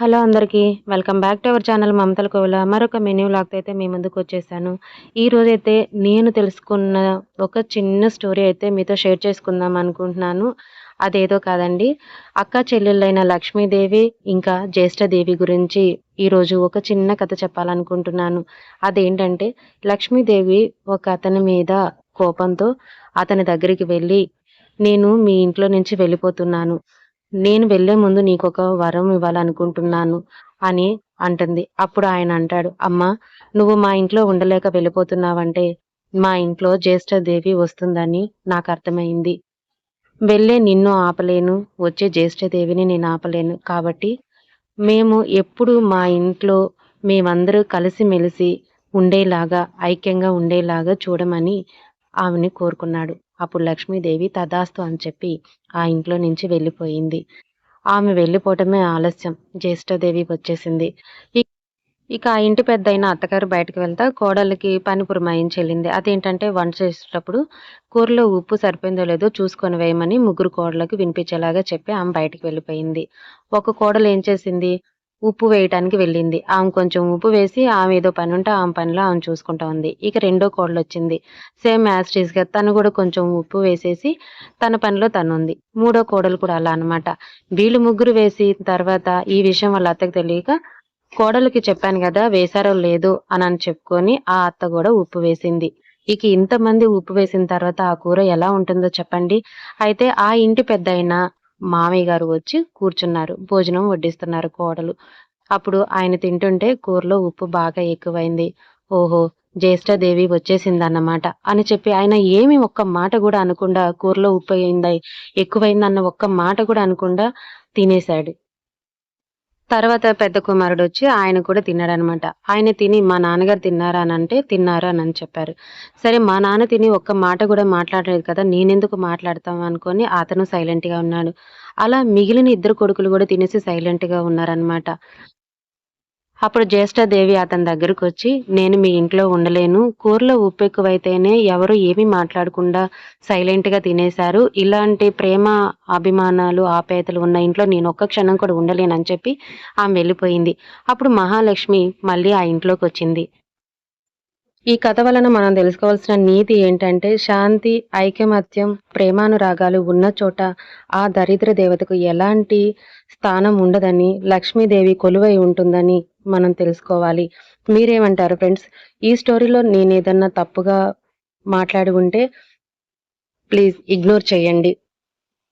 Hello అందరికీ welcome back to our channel మమతల కోవిల. మరొక మెన్యూ లాక్తో అయితే మీ ముందుకు వచ్చేసాను. ఈరోజు అయితే నేను తెలుసుకున్న ఒక చిన్న స్టోరీ అయితే మీతో షేర్ చేసుకుందాం అనుకుంటున్నాను. అదేదో కాదండి. అక్క చెల్లెళ్ళైన లక్ష్మీదేవి ఇంకా జ్యేష్ఠదేవి గురించి ఈరోజు ఒక చిన్న కథ చెప్పాలనుకుంటున్నాను. అదేంటంటే లక్ష్మీదేవి ఒక అతని మీద కోపంతో అతని దగ్గరికి వెళ్ళి నేను మీ ఇంట్లో నుంచి వెళ్ళిపోతున్నాను. నేను వెళ్ళే ముందు నీకొక వరం ఇవ్వాలనుకుంటున్నాను అని అంటుంది. అప్పుడు ఆయన అంటాడు అమ్మా నువ్వు మా ఇంట్లో ఉండలేక వెళ్ళిపోతున్నావంటే మా ఇంట్లో జ్యేష్ఠదేవి వస్తుందని నాకు అర్థమైంది వెళ్ళే నిన్ను ఆపలేను వచ్చే జ్యేష్ఠదేవిని నేను ఆపలేను. కాబట్టి మేము ఎప్పుడు మా ఇంట్లో మేమందరూ కలిసిమెలిసి ఉండేలాగా ఐక్యంగా ఉండేలాగా చూడమని ఆమెని కోరుకున్నాడు. అప్పుడు లక్ష్మీదేవి తదాస్తు అని చెప్పి ఆ ఇంట్లో నుంచి వెళ్ళిపోయింది. ఆమె వెళ్ళిపోవటమే ఆలస్యం. జ్యేష్ఠదేవి వచ్చేసింది. ఇక ఆ ఇంటి పెద్ద అయిన అత్తగారు బయటకు వెళ్తా కోడలికి పని పురమాయించి వెళ్ళింది. అదేంటంటే వంట చేసేటప్పుడు కూరలో ఉప్పు సరిపోయిందో లేదో చూసుకొని వేయమని ముగ్గురు కోడలకు వినిపించేలాగా చెప్పి ఆమె బయటకు వెళ్ళిపోయింది. ఒక కోడలు ఏం చేసింది? ఉప్పు వేయటానికి వెళ్ళింది. ఆమె కొంచెం ఉప్పు వేసి ఆమె ఏదో పని ఉంటే ఆమె పనిలో ఆమె చూసుకుంటా ఉంది. ఇక రెండో కోడలు వచ్చింది. సేమ్గా తను కూడా కొంచెం ఉప్పు వేసేసి తన పనిలో తను ఉంది. మూడో కోడలు కూడా అలా అనమాట వీళ్ళు ముగ్గురు వేసి తర్వాత ఈ విషయం వాళ్ళ అత్తకు తెలియక కోడలికి చెప్పాను కదా వేశారో లేదు అని అని చెప్పుకొని ఆ అత్త కూడా ఉప్పు వేసింది. ఇక ఇంతమంది ఉప్పు వేసిన తర్వాత ఆ కూర ఎలా ఉంటుందో చెప్పండి. అయితే ఆ ఇంటి పెద్ద మామయ్య గారు వచ్చి కూర్చున్నారు. భోజనం వడ్డిస్తున్నారు కోడలు. అప్పుడు ఆయన తింటుంటే కూరలో ఉప్పు బాగా ఎక్కువైంది. ఓహో జ్యేష్ఠదేవి వచ్చేసిందన్నమాట అని చెప్పి ఆయన ఏమి ఒక్క మాట కూడా అనకుండా కూరలో ఉప్పు అయింది ఎక్కువైందన్న ఒక్క మాట కూడా అనకుండా తినేశాడు. తర్వాత పెద్ద కుమారుడు వచ్చి ఆయన కూడా తిన్నాడనమాట. ఆయన తిని మా నాన్నగారు తిన్నారా అని అంటే తిన్నారు అని చెప్పారు. సరే మా నాన్న తిని ఒక్క మాట కూడా మాట్లాడలేదు కదా నేనెందుకు మాట్లాడతాం అనుకొని అతను సైలెంట్గా ఉన్నాడు. అలా మిగిలిన ఇద్దరు కొడుకులు కూడా తినేసి సైలెంట్గా ఉన్నారనమాట. అప్పుడు జ్యేష్ఠదేవి అతని దగ్గరకు వచ్చి నేను మీ ఇంట్లో ఉండలేను. కూరలో ఉప్పు ఎక్కువైతేనే ఎవరు ఏమీ మాట్లాడకుండా సైలెంట్గా తినేశారు. ఇలాంటి ప్రేమ అభిమానాలు ఆపేతలు ఉన్న ఇంట్లో నేను ఒక్క క్షణం కూడా ఉండలేనని చెప్పి ఆమె వెళ్ళిపోయింది. అప్పుడు మహాలక్ష్మి మళ్ళీ ఆ ఇంట్లోకి వచ్చింది ఈ కథ వలన మనం తెలుసుకోవాల్సిన నీతి ఏంటంటే శాంతి ఐకమత్యం ప్రేమానురాగాలు ఉన్న చోట ఆ దరిద్ర దేవతకు ఎలాంటి స్థానం ఉండదని లక్ష్మీదేవి కొలువై ఉంటుందని మనం తెలుసుకోవాలి. మీరేమంటారు ఫ్రెండ్స్? ఈ స్టోరీలో నేను ఏదన్నా తప్పుగా మాట్లాడి ఉంటే ప్లీజ్ ఇగ్నోర్ చేయండి.